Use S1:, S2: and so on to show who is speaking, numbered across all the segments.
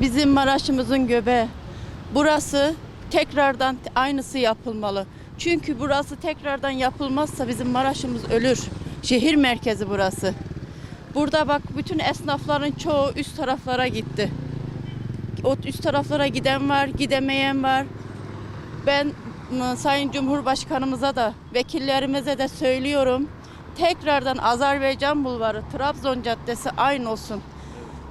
S1: bizim Maraş'ımızın göbeği. Burası tekrardan aynısı yapılmalı. Çünkü burası tekrardan yapılmazsa bizim Maraş'ımız ölür. Şehir merkezi burası. Burada bak bütün esnafların çoğu üst taraflara gitti. O üst taraflara giden var, gidemeyen var. Ben m, Sayın Cumhurbaşkanımıza da vekillerimize de söylüyorum. Tekrardan Azerbaycan Bulvarı, Trabzon Caddesi aynı olsun.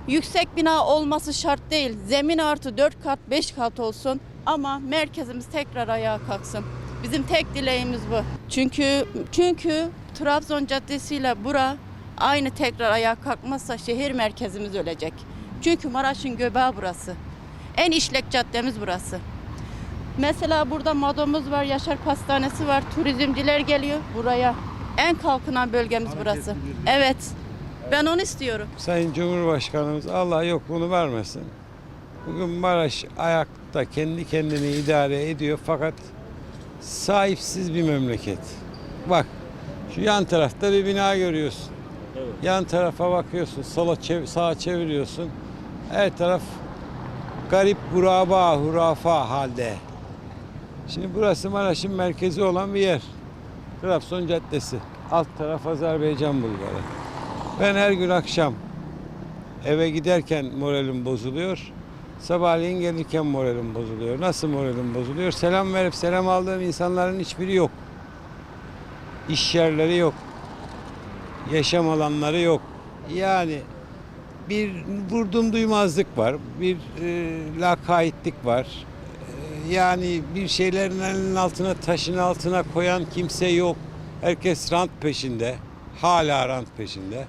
S1: Yüksek bina olması şart değil. Zemin artı 4 kat 5 kat olsun ama merkezimiz tekrar ayağa kalksın. Bizim tek dileğimiz bu. Çünkü çünkü Trabzon Caddesi ile bura aynı tekrar ayağa kalkmazsa şehir merkezimiz ölecek. Çünkü Maraş'ın göbeği burası. En işlek caddemiz burası. Mesela burada Madomuz var, Yaşar Pastanesi var, turizmciler geliyor buraya. En kalkınan bölgemiz burası. Evet. Ben onu istiyorum.
S2: Sayın Cumhurbaşkanımız Allah yokluğunu vermesin. Bugün Maraş ayakta kendi kendini idare ediyor fakat sahipsiz bir memleket. Bak şu yan tarafta bir bina görüyorsun. Yan tarafa bakıyorsun, sola çev sağa çeviriyorsun. Her taraf garip huraba, hurafa halde. Şimdi burası Maraş'ın merkezi olan bir yer. Trabzon Caddesi. Alt taraf Azerbaycan Bulvarı. Ben her gün akşam eve giderken moralim bozuluyor. Sabahleyin gelirken moralim bozuluyor. Nasıl moralim bozuluyor? Selam verip selam aldığım insanların hiçbiri yok. İş yerleri yok. Yaşam alanları yok. Yani bir vurdum duymazlık var. Bir e, lakaytlık var. E, yani bir şeylerin elinin altına taşın altına koyan kimse yok. Herkes rant peşinde. Hala rant peşinde.